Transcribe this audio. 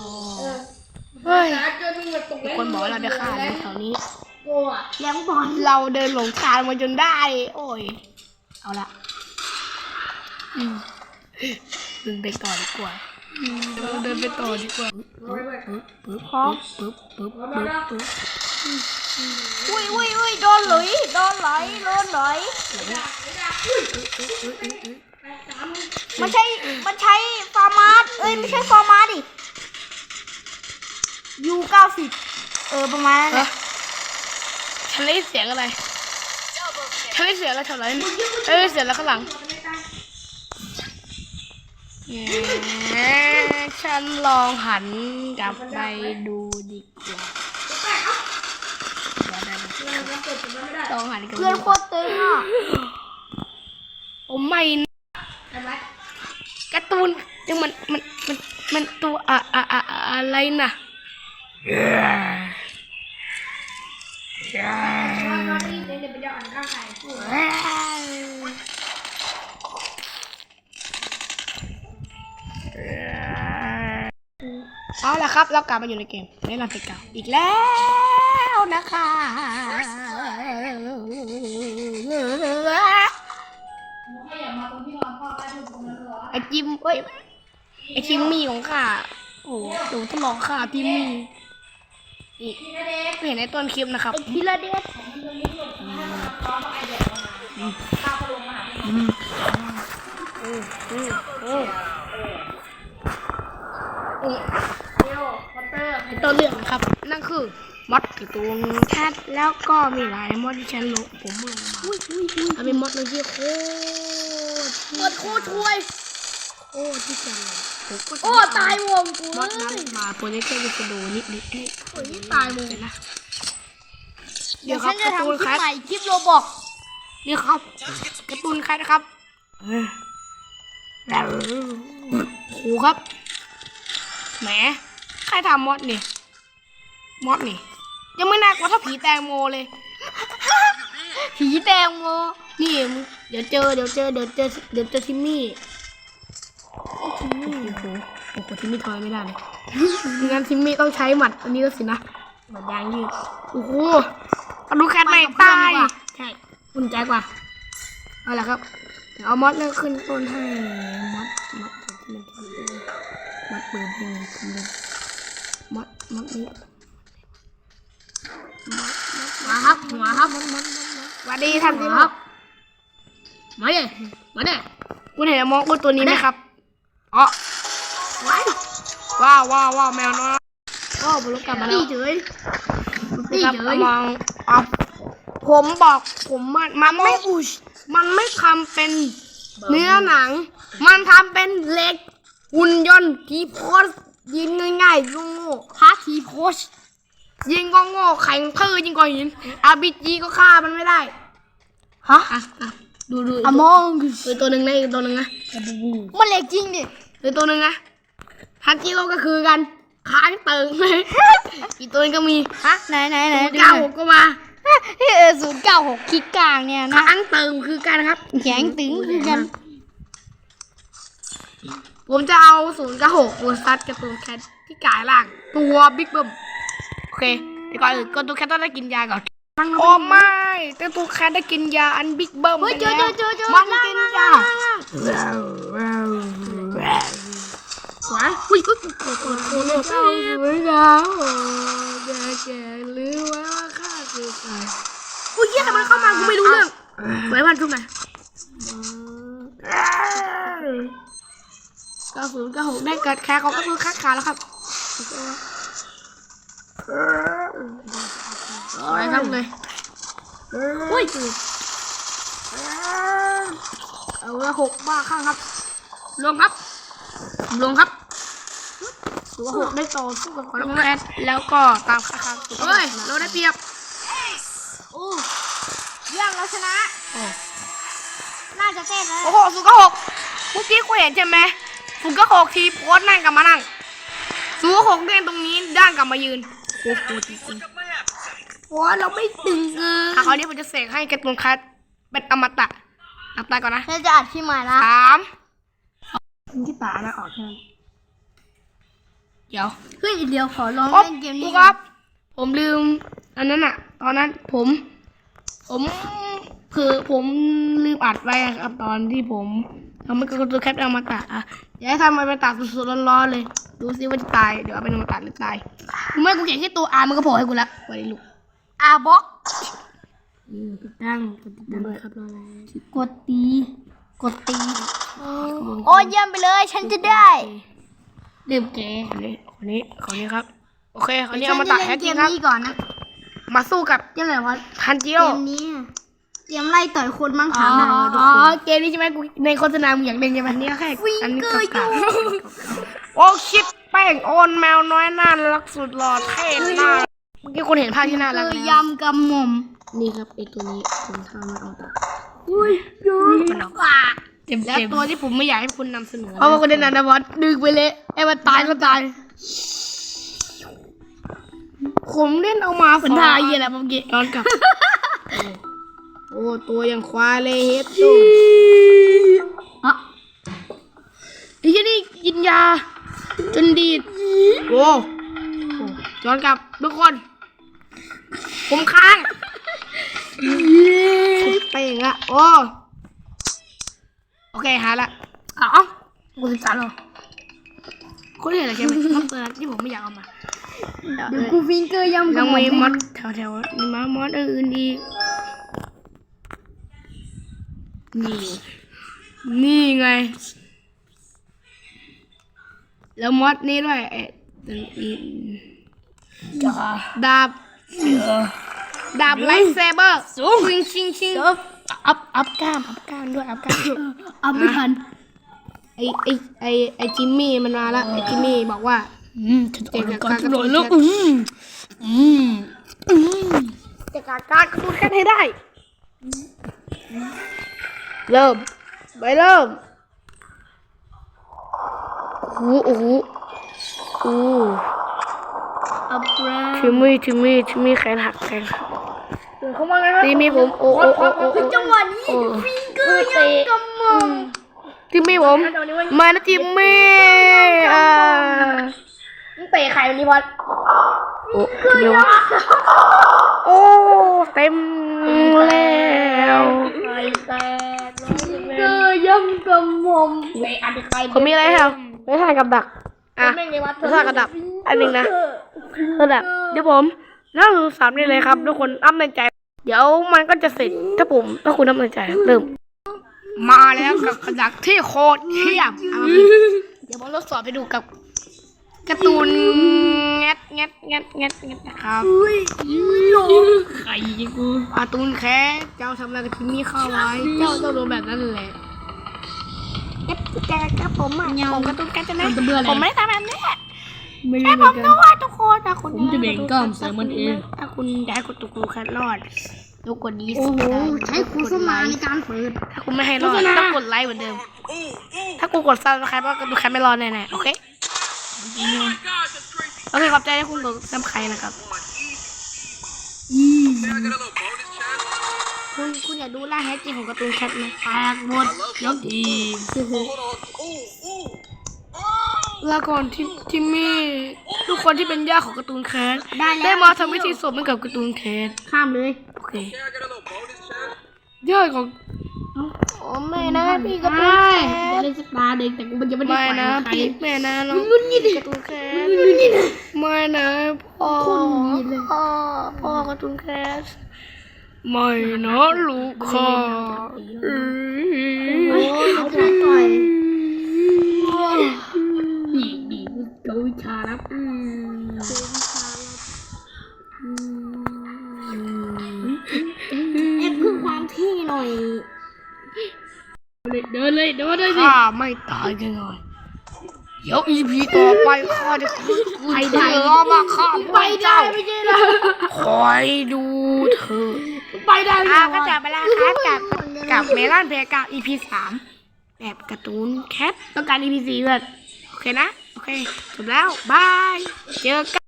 อ๋อเออเฮ้ยหาจนมันตกมีคนบอกว่าเราจะฆ่าในแถวนี้โกอะเลี้ยงบอลเราเดินหลงทางมาจนได้ โอ้ย เอาละอืมเดินไปต่อดีกว่าอืมเราเดินไปต่อดีกว่าเอาไว้ไว้ปึ๊บปึ๊บปึ๊บปึ๊บปึ๊บปึ๊บปึ๊บอุ้ยอุ้ยอุ้ยโดนหลุยโดนหลอยโดนหลอยสามมันใช้มันใช้ฟาร์มาร์เอ้ยไม่ใช่ฟาร์มาร์ดิ ยูเก้าสิบเออประมาณนั้นแหเอ๊ะละฉันได้ยินเสียงอะไรฉันได้ยินเสียงอะไรแถวไหนเอ้ยเสียงอะไรข้างหลังแหมฉันลองหันกลับไปดูดีกว่าว่าได้ไหมเราเปิดมันไม่ได้ลองหันกลับไปเพื่อนดูโคตรตึงอะโอ้ไม่นะเห็นไหมการ์ตูนยังมันมันมันมันตัวอะอะอะอะอะไรนะ ตอนนี้เดี๋ยเดี๋ยวไปเดี๋ยวอ่านข้างใครเอาละครับ เรากลับมาอยู่ในเกมเล่นลันติเก่าอีกแล้วนะคะไอจิมเอ้ยไอจิมมี่ของข้าโอ้โหดูทดลองข้าจิมมี่ เดชเห็นในต้นคลิปนะครับไอทีละเดชข้าวลงมาหาเดี๋ยวคอนเตอร์เป็นต้นเรื่องนะครับ นั่นคือมอดการ์ตูนแคทแล้วก็มีหลายมอดที่ฉันลงผมลงมาแล้วมีมอดหนึงที่โคตรเปิดโคตรช่วยโคตรที่จะเลยผมก็จะโอ้ตายวงกูมอดนั้นมาโปรเจกต์วิสโดนิดนิดนี่ โอ้ยตายวงเดี๋ยวนะเดี๋ยวครัฉันจะการ์ตูนทำคลิแคปทใหม่คลิปโรบอกนี่ครับการ์ตูนแคทนะครับเออแล้วโหครับ แหม ใครทำมอดนี่ มอดนี่ ยังไม่น่ากลัวเท่าผีแตงโมเลย ผีแตงโม นี่มึงเดี๋ยวเจอ เดี๋ยวเจอ เดี๋ยวเจอ เดี๋ยวเจอทิมมี่ทิมมี่ โอ้โหโอ้โหทิมมี่ทอยไม่ได้เลยงั้นทิมมี่ต้องใช้หมัดอันนี้แล้วสินะหมัดยางยืดโอ้โหเอาดูแคทใหม่ตายใช่อุ่นใจกว่าเอาละครับเดี๋ยวเอามอดเลือกขึ้นต้นให้มอดมอดที่มันที่มันมอดเปิดเพลงทีนึงมอดมอดนี้มาครับมาครับสวัสดีท่านที่ครับมาเลยมาเลยคุณเห็นมองอุ้ตัวนี้ไหมครับอ๋อ ว้าวว้าวว้าวแมวน้อยก็บรรลุกลับมาแล้วนี่เฉยนี่นะครับเฉยมองอ๋อผมบอกผมมันมันไม่อุชมันไม่ทำเป็นเนื้อหนัง มันทำเป็นเหล็กหุ่นยนต์ที่โพสยิงง่ายๆโง่พาทีโพสๆยิงก็โง่แข็งทื่อยิงกว่าหินอาบีจีก็ฆ่ามันไม่ได้ฮะอะอะดูดูอมองดูตัวหนึ่งนะอีกตัวหนึ่งนะมันเล็กจริงดิหรือตัวหนึ่งนะ ฮันจิโร่ก็คือกัน ค้างเติงเลย อีกตัวหนึงก็มีฮะไหนไหนไหนเก้าหกก็มาเออศูนย์เก้าหกคิดกลางเนี่ยนะค้างเติงคือกันครับ แข็งตึงคือกัน ผมจะเอาศูนย์กับหกเวอร์ซัสกับตัวแคทที่กายล่างตัวบิ๊กเบิ้มโอเคเดี๋ยวก่อนอื่นก็ตัวแคทต้องได้กินยาก่อนโอ้ไม่แต่ตัวแคทได้กินยาอันบิ๊กเบิ้มเฮ้ยไปเจอแล้วเจอเจอเจอมันกินยา ขวาอุ้ยอุ้ยโอ้โหเจ้าสวยงามโอ้แกแกลืมไว้ว่าข้าคือใครอุ้ยเยี่ยทำไมเข้ามากูไม่รู้เรื่องไว้วันทุกไหนเก้าศูนย์เก้าหกได้เกิดแค่เขาก็คือค่าขาแล้วครับไปครับเลยอุ้ยเอาละหกบ้าข้างครับลงครับลงครับ ตัวหกได้ต่อสู้กับคอนแคทแล้วก็ตามค่าครับเฮ้ยเราได้เปรียบโอ้เยี่ยมเราชนะ น่าจะเต้นแล้วโอ้โหศูนย์เก้าหกเมื่อกี้กูเห็นใช่ไหมศูนย์เก้าหกทีโพสต์นั่งกลับมานั่งศูนย์เก้าหกเด้งตรงนี้ด้านกลับมายืนโอ้โหจริงๆโอ้เราไม่ตึงเกินอะคราวนี้ผมจะเสกให้การ์ตูนคัทเป็นอมตะนับตาก่อนนะเราจะอัดที่ใหม่ละสามที่ตานะออกแค่นั้น เดี๋ยวเฮ้ยเดี๋ยวขอลองโอ๊ะเล่นเกมครูนี้ครับ ผมลืม อันนั้นอะตอนนั้นผม ผมคือผมลืมอัดไว้อะครับตอนที่ผมทำให้กระตุ้นแคปเอามาตัดอะเดี๋ยวให้ทำมันไปตัดสดๆร้อนๆเลย ดูซิว่าจะตาย เดี๋ยวเอาไปนำมาตัดหรือตายกูไม่กูเขียนแค่ตัวอามันก็โผล่ให้กูละวันนี้ลูกอาบ็อกอืมติดตั้งกดติดตั้งด้วยครับรออะไรกดตี กดตี โอ้ยเยี่ยมไปเลย ฉันจะได้ ดื่มเกคนนี้คนนี้คนนี้ครับ โอเคคนนี้ฉัเอามาตัดจะให้เล่นเกจริงมครับนี้ก่อนนะมาสู้กับเกมอะไรวะทันจิเกโร่มนี้อะเกมไล่ต่อยคนมั้งอ๋ถามหน่อยอเกมนี้ใช่ไหมกูในโฆษณามึงอยากเล่นใช่ไหมเนี่ยแค่ฟิงอันนี้เกกัอบร์กับยูโอ้ชิปแป้งโอนแมวน้อยน่ารักสุดหล่อเท่น่ารักเมื่อกี้คุณเห็นภาพที่น่ารักเกไหอมร์ยำกำหม่อมนี่ครับไอตัวนี้ผมทำมาเอาต่ออุ้ยยูปาก เต็มแล้วตัวที่ผมไม่อยากให้คุณนำเสนอเพราะว่าคุณเล่นนันนะบอสดึงไปเลยไอ้มันตายก็ตาย ผมเล่นเอามาฝันทายยี่แหละเมื่อกี้ย้อนกลับ โอ้ตัวยังควายเลยเฮดโดอะไอ้ยี่นี่กินยา จนดีดโอ้โอ้ย้อนกลับทุกคน ผมค้าง ไปอย่างละโอ้ โอเคหาละอ้าวกูสิบสามแล้วคุณเห็นอะไรใช่ไหมมอนเตอร์ที่ผมไม่อยากเอามาเดี๋ยวกูฟิงเกอร์ยำยักำงหม่อมีมมอดแถวๆมีมามอดอื่นอีกนี่ นี่ไง แล้วมอดนี่ด้วยไอ้ดาบ ดาบไลท์เซเบอร์ ชิงชิงชิง อัพอัพกล้ามอัพกล้ามด้วยอัพกล้ามเอาไม่ทันไอไอไอไอจิมมี่มันมาละไอจิมมี่บอกว่า อืมฉันจะเจ็บเอาจากก่อนการกระโดโดดดแล้แล้ววอืมอืมอืมจะการการกระโดดแค่ให้ได้ เริ่มไปเริ่มโอ้โหโอ้โหโอ้โหอัปราทิมมี่ทิมมี่ทิมมี่แขนหักแขนหัก เข้ามาไงครับทีมี่ผมโอ้โอ้โอ้โอ้โอ้ จังหวะนี้โอ้ ฟิงเกอร์ยำกำหม่อมทิมมี่ผม มานะทิมมี่อ่ามึงเตะไข่วันนี้บอสโอ้เดี๋ยวโอ้เต็มแล้วไข่แตกเกอร์ยำกำหม่อมเตะอันไข่ผมมีอะไรให้ทำไม่ถ่ายกับดักอะ แม่งในวัดไม่ถ่ายกับดักอันหนึ่งนะ ระดับเดี๋ยวผมน่าสงสารนี่เลยครับ ทุกคนอัพในใจ เดี๋ยวมันก็จะเสร็จถ้าผมถ้าคุณอัพในใจเริ่ม มาแล้วกับกระดักที่โคตรเทียบเอามาเดี๋ยวผมทดสอบไปดูกับการ์ตูนแงดแงดแงดแงดแงดนะครับอุ้ยหลงไอ้กูการ์ตูนแค่เจ้าทำอะไรกับทิมมี่เข้าไว้เจ้าต้องโดนแบบนั้นแหละแกแกแกผมอะผมการ์ตูนแกจะนะมันจะเบื่ออะไรผมไม่ได้ทำแบบนี้ ไม่แค่รู้ผเหมือนกันมด้วยทุกคนถ้าคุณผมจะเบ่งกล้ามใส่มันเอง ถ้าคุณอยากให้คุณตุกูแคทรอดแล้วกดนี้โอ้โหได้ใช้คูสมาในการเปิด ถ้าคุณไม่ให้รอดต้องกดไลค์เหมือนเดิม ถ้ากูกดซับสไครต์ว่ากูแคทไม่รอดแน่ๆโอเคโอเคขอบใจที่คุณกดซับสไครต์นะครับคุณคุณอยากดูล่าแฮชจริงของการ์ตูนแคทไหมแตกหมดยกทีแล้วก่อนที่ทิมมี่ทุกคนที่เป็นญาติของการ์ตูนแคทได้แล้ว ได้มาทำพิธีศพให้กับการ์ตูนแคทข้ามเลยโอเคญาติของ โอ้ไม่นะพี่การ์ตูนได้แคจะทเล่นสตาร์เด็กแต่กูมันจะไม่ได้ไม่ปล่อยนะใครพี่แม่นะน้องมึงนี่ดิการ์ตูนแคทมึงนี่ดิไม่นะพ่อโคตรหงุดหงิดเลย พ่อพ่อการ์ตูนแคทไม่นะลูกค่ะ โอ้ยเขาจะต่อ ไม่ตายแน่อยเดี๋ยวอีพีต่อไปข้าจะขึ้นไปได้รอมาข้าไปได้ไม่ใช่หรอคอยดูเธอไปได้ไม่อะก็จบไปแล้วครับกับกับเมลอนเพกา EP สามแบบการ์ตูนแคทต้องการ EP สี่เลยโอเคนะ โอเคจบแล้ว บาย เจอกัน